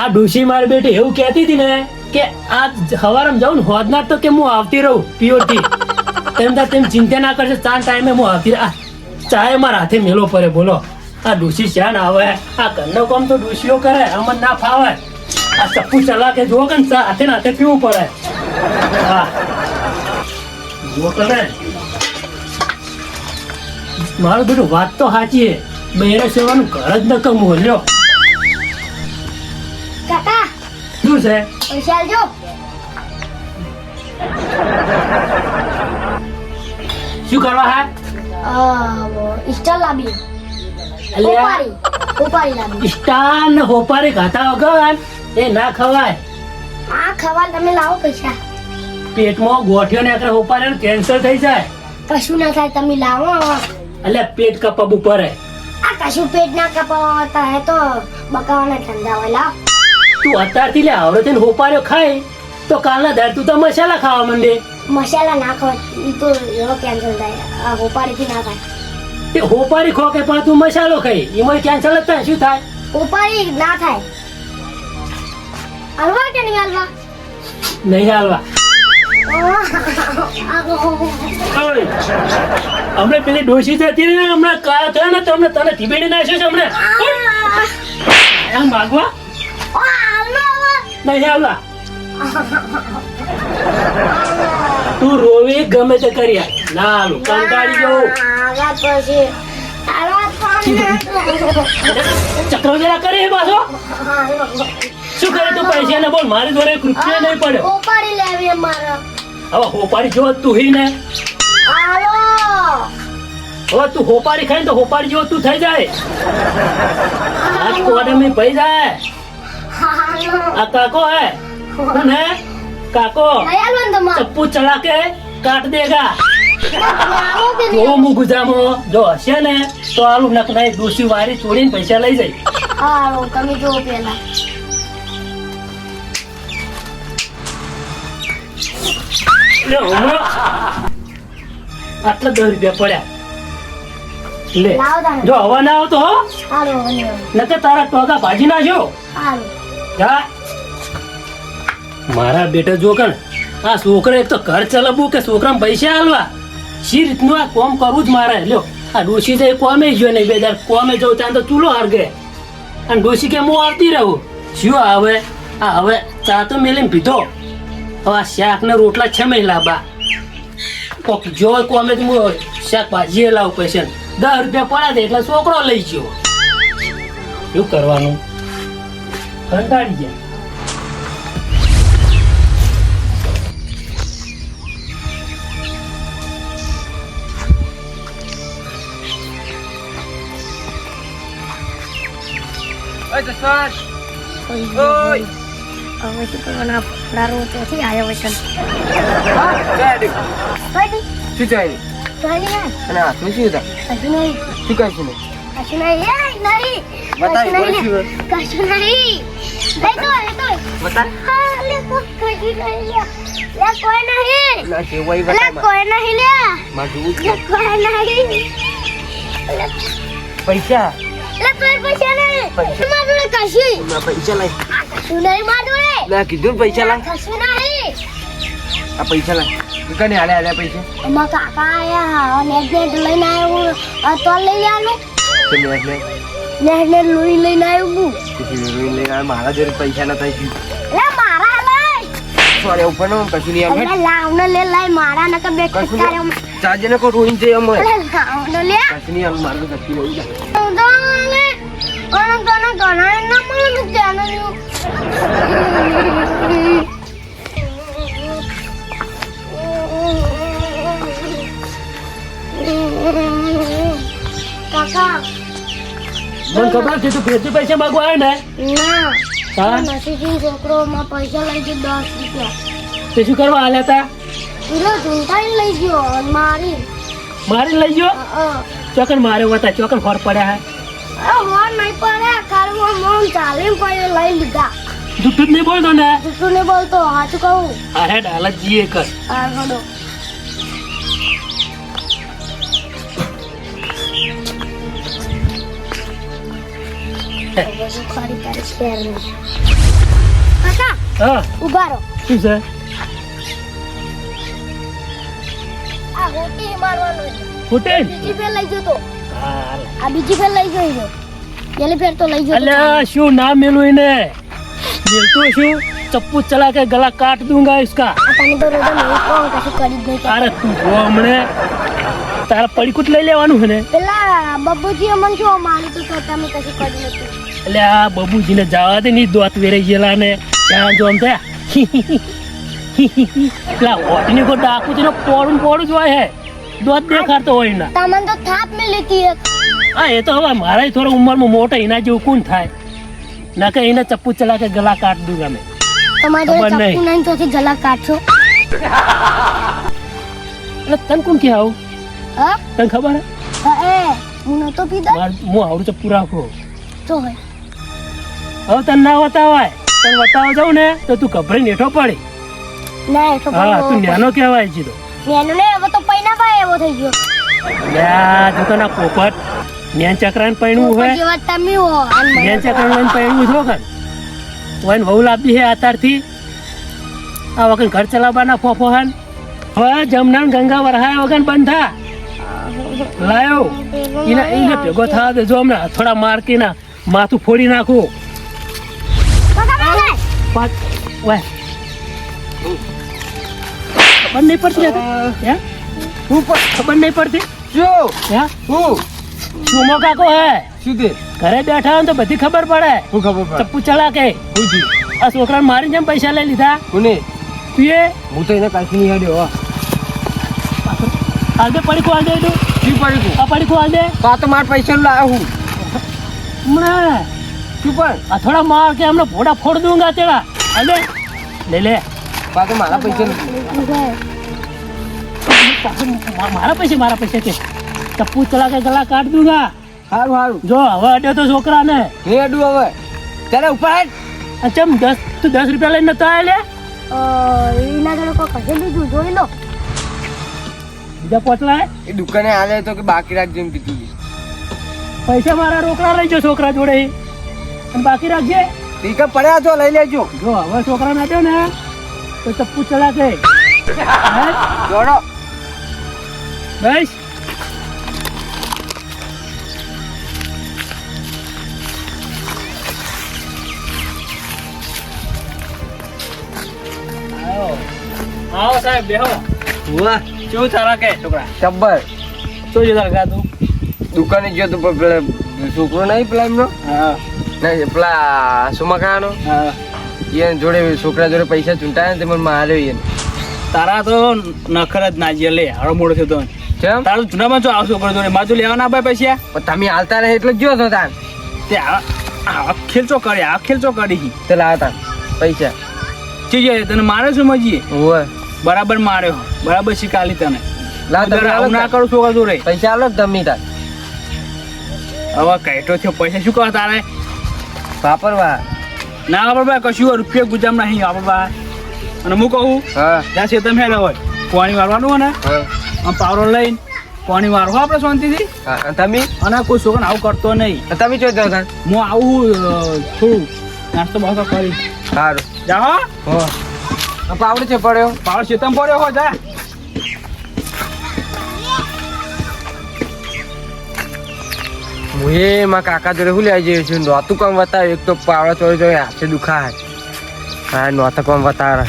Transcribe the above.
આ ડોશી મારી બેટી એવું કહેતી હતી ને કે આ હવારમાં જાઉં ને હોદનાર તો કે હું આવતી રહું પ્યોરથી તેમ તાર તેમ ચિંતા ના કરશે, ચાર ટાઈમે હું આવતી. આ ચાય મારા હાથે મેલો પડે બોલો. આ ડોશી શ્યાન આવે? આ ઘરનો કામ તો ડોશીઓ કરે, અમને ના ફાવે. આ ચપ્પુ ચલા કે જો કે ને હાથે ને હાથે પીવું પડે. હા. જો કરે મારું બેટું વાત તો સાચી બહેરે સેવાનું ઘર જ ન કમવું શું છે? પૈસા આલજો. શું કરવા હા? ઇસ્ટલ લાવી અલ્યા ઉપાડી ઉપાડી લાવી સ્ટાર ને હોપારી ખાતા વગર એ ના ખવાય. આ ખવા તમે લાવો પૈસા. પેટમાં ગોઠ્યો ને આગળ હોપારી કેન્સર થઈ જાય. કશું ના થાય તમે લાવો. એટલે પેટ કપાવવું ઉપર આ કશું પેટ ના કપાવતા હે તો બકાવાના ઠંડા હોય લાવ. તું અત્યારથી લે આવડે થઈને હોપાર્યો ખાય તો કાલના દર તું તો મસાલા ખાવા માંડે. મસાલા ના ઈ તો એવો કેન્સલ થાય. આ હોપારીથી ના ખાય તે હોપારી ખો કે પણ તું મસાલો ખાઈ. એમાં કેન્સલ જ થાય શું થાય? હોપારી ના થાય. હલવા કે નહીં હલવા? નહીં હાલવા. હમણાં પેલી ડોસી જતી ને હમણાં કાળા થયા ને તો હમણાં તને થીબેડી નાખ્યો છે હમણાં. એમ માગવા નહીં હાલવા તું રોવી ગમે તે કરી ના હાલું કંટાળી જવું પછી જરા કરે એ પાછો. શું કરે તું પૈસા ને બોલ મારી જોડે એક રૂપિયા નહીં પડે ઉપાડી લેવી મારે. હવે હોપારી જો તું હી ને. હવે તું હોપારી ખાઈ તો હોપારી જેવો તું થઈ જાય. આજ કોડે મેં પઈ જાય. આ કાકો કાકો લઈ આલો ને તમારે? ચપ્પુ ચલા કે કાટ દેગા. આવો કે જો હશે ને તો આલું નકનાઈ ડોસી વારી ચોરીને પૈસા લઈ જાય. હાલો તમે જો પેલા લે હમણાં આટલા દસ રૂપિયા પડ્યા. લે જો હવા ના આવતો હો. નકર તારા ટોકા ભાજી નાખ્યો. હાલો જા. મારા બેટા જોકણ આ છોકરા એક તો ઘર ચલાવવું કે છોકરાને પૈસા હાલવા? શી રીતનું આ કોમ કરવું જ મારે? લ્યો, આ ડોશી તો કોમે ગયો નહીં બે કોમે જવું ત્યાં તો ચૂલો હરગે. અને ડોશી કે હું આવતી રહું? શું આવે આ હવે ચા તો મેલીને પીધો. હવે આ શાક ને રોટલા છે મેં લાવવા કોક જો કોમે તો હું શાકભાજી લાવું પૈસા દસ રૂપિયા પડ્યા દે એટલે છોકરો લઈ ગયો. શું કરવાનું? કંટાળી ગયા. ઓય જસવંત ઓય હવે શું કરવાના દારૂ ચોથી આવ્યો હોય. કઈ શું નહીં અને હાથમાં શું હતા? નહીં શું કહીશું ને કશું નહીં નહીં કશું નહીં કશું નહીં લઈ તો લઈ તો. બતા હા લે તો કશું નહીં લે. લે કોઈ નહીં. લે કોઈ નહીં લે. માં જોવું લે કોઈ નહીં. પૈસા? લે કોઈ પૈસા નહીં. મારું લે કશું? ના પૈસા લાય. કશું નહીં મારું લે ના કીધું પૈસા લાય. કશું નહીં આ પૈસા લાય. કને હાલે હાલે પૈસા? અમાર કાકા આયા નેટ નેટ લઈને આવ્યો. તો લઈ આલો. તો મેં એટલે લોહી લઈને આવ્યો હું. કીધું લઈને આ મારા જોડે પૈસા ના થાય છે લે મારા લઈ. સોરે ઉપર નો કશું નહીં આવે. લાવ લે લઈ મારા ને કો રોઈને જઈ અમે એટલે લે. કશું નહીં આવે મારું કશું નહીં. જાય તો ને કોણ કોણ કોણ મને જાનો મને ખબર છે તું ફેરથી પૈસા માંગવા આવ્યો ને? ના. હા? નસીબી છોકરો માં પૈસા લઈ ગયો દસ રૂપિયા. તે શું કરવા આલ્યા હતા પેલો ઢૂંઢાઈ લઈ ગયો મારી. મારી લઈ ગયો? ચોકન મારે વતા ચોકન ફોર પડ્યા હે. હોર નહીં પડે કારમાં મોમ ચાલીને પડે લઈ લીધા. જૂઠું નહીં બોલતો ને? જૂઠું નહીં બોલતો હાચું કહું. અરે હેડ જીએ કર. આ કાકા હા. ઊભા રહો શું છે? આ હોટી મારવાનો હોટેલ? બીજી ફેર લઈ જતો આ બીજી ફેર લઈ જઈજો પેલી ફેર તો લઈ જતો અલ્યા શું નામ મેલું એને? મેલતું શું? ચપ્પુ ચલા કે ગલા કાટ દૂંગા ઇસકા. તને તો રોડા મેં કોણ કશું કરી દે અરે તું જો હમણે. તારા પડીકુટ લઈ લેવાનું છે ને? પેલા બબ્બુજી અમને જો એટલે આ બબુજીને જવા દે ની દોત વેરાઈ ગયેલા ને. ત્યાં જો આમ થયા. એટલે હોટની કો ડાકુ છે પોડું પોડું જ હોય હે. દોત દેખાડતો હોય ના તમને તો થાપ મિલી હતી હા એ તો હવે મારા થોડા ઉંમરમાં મોટો એના જેવું કોણ થાય? ના કે એને ચપ્પુ ચલા કે ગલા કાટ દઉં અમે તમારે. ચપ્પુ નહીં. તો ગલા કાઢશો. એટલે તને કોણ કે આવું? હા? તને ખબર હે? હા, નતો પીધા? હું આવડું ચપ્પુ રાખો. તો હોય હવે તને ના વતાવાય તને વતાવા જાઉં ને તો તું ગભરાઈને નેઠો પડી. ના હા તું નેનો કહેવાય છે તો. નેનો ને હવે તો પૈના ભાઈ એવો થઈ ગયો. લ્યા જો તને આ પોપટ. નેન ચક્રાને પૈણવું હોય. તમે હો નેન ચક્રાને લઈને પૈણવું છો કન વન વહુ લાવતી હે આતારથી. આ વખત ઘર ચલાવવાના ફોફો હન. હવે જમનાન ગંગા વરહાય વગર બંધા લાયો. એને એને ભેગો થવા દેજો હમણાં. થોડા મારકીના માથું ફોડી નાખું. પાંચ વાય ખબર નહીં પડતી હે? હે ખબર નહીં પડતી. શું હે? શું સુમો કાકો હે? શું તે? ઘરે બેઠા હોય તો બધી ખબર પડે. શું ખબર પડે? ચપ્પુ ચલા કે આ છોકરાને મારી જેમ પૈસા લઈ લીધા. કોને? તું એ હું તો એને કાંઈ નહીં હાડ્યો હા. હાલ દે પડીકું હાલ દે તું. શું પડી ગયું આ પડીકું હાલ દે. આ તો મારા પૈસા લાવ્યો હું. હમણાં. શું પણ? આ થોડા માર કે હમણાં ભોડા ફોડ દઉંગા તેડા હાલ દે લે લે. આ મારા પૈસા મારા પૈસે મારા પૈસે કે. ટપ્પુ ચલા કે ગલા કાટ દઉંગા સારું હારું જો હવે અડ્યો તો છોકરાને. હે અડું હવે. તારે ઉપર હેડ ચમ દસ તું દસ રૂપિયા લઈને નતો આયા લે એના જોડે કોઈ કશે લીધું જોઈ લો. બીજા પોટલા એ દુકાને આલે તો કે બાકી રાખજો એમ કીધું પૈસા મારા રોકડા લઈ જો છોકરા જોડે. અને બાકી રાખજે. ઠીક પડ્યા છો લઈ લેજો. જો હવે છોકરા નાટ્યો ને તો ચપ્પુ ચલા કે હે? જોડો. બસ. આવો. સાહેબ બેહો. વાહ. ચાલે કે છોકરા? ટબ્બર શું જોતા તું? દુકાને ગયો તો પેલા છોકરો નહીં પેલા એમનો? હા. નહીં પેલા સુમકાનો હા. એ જોડે છોકરા જોડે પૈસા ચૂંટાયા ને તે મને માર્યો એને તારા તો નખર જ ના જે લે હારો મોડો થયો તો. કેમ? તારું જૂનામાં જો આવશો કરો જોડે માજુ લેવા ના ભાઈ પૈસા. પણ તમે હાલતા રહે એટલે ગયો તો તાન. તે આ ખેલચો કરી આ ખેલચો કરી તે લાવતા પૈસા. ચીજે તને મારે શું મજીએ? ઓય બરાબર માર્યો બરાબર શીખાલી તને. લાવ તમે આવું ના કરું છોકરા જોડે. પૈસા આલો તમે તાર હવે કહેતો થયો પૈસા શું કરવા તારે? વાપરવા? ના વાપરવા કશું રૂપિયા ગુજામ નહીં વાપર ભાઈ અને હું કહું હા. ત્યાં છે હેલો હોય પાણી વારવાનું હોય ને હા. આમ પાવરો લઈને પાણી વારવો આપણે શાંતિથી. તમે? અને કોઈ છોકરાને આવું કરતો નહીં. તમે ચો જાવ હું આવું થોડું નાસ્તો બાસ્તો કરી. સારું. જાઓ પાવડો છે પડ્યો. પાવડો શેતમ પડ્યો હોય જા. હું એ મારા કાકા જોડે શું લઈ જઈએ છું નોતું કામ બતાવ્યું. એક તો પાવડા ચોરી ચોરી હાથે દુખાય. હા, નોતું કામ બતાવે.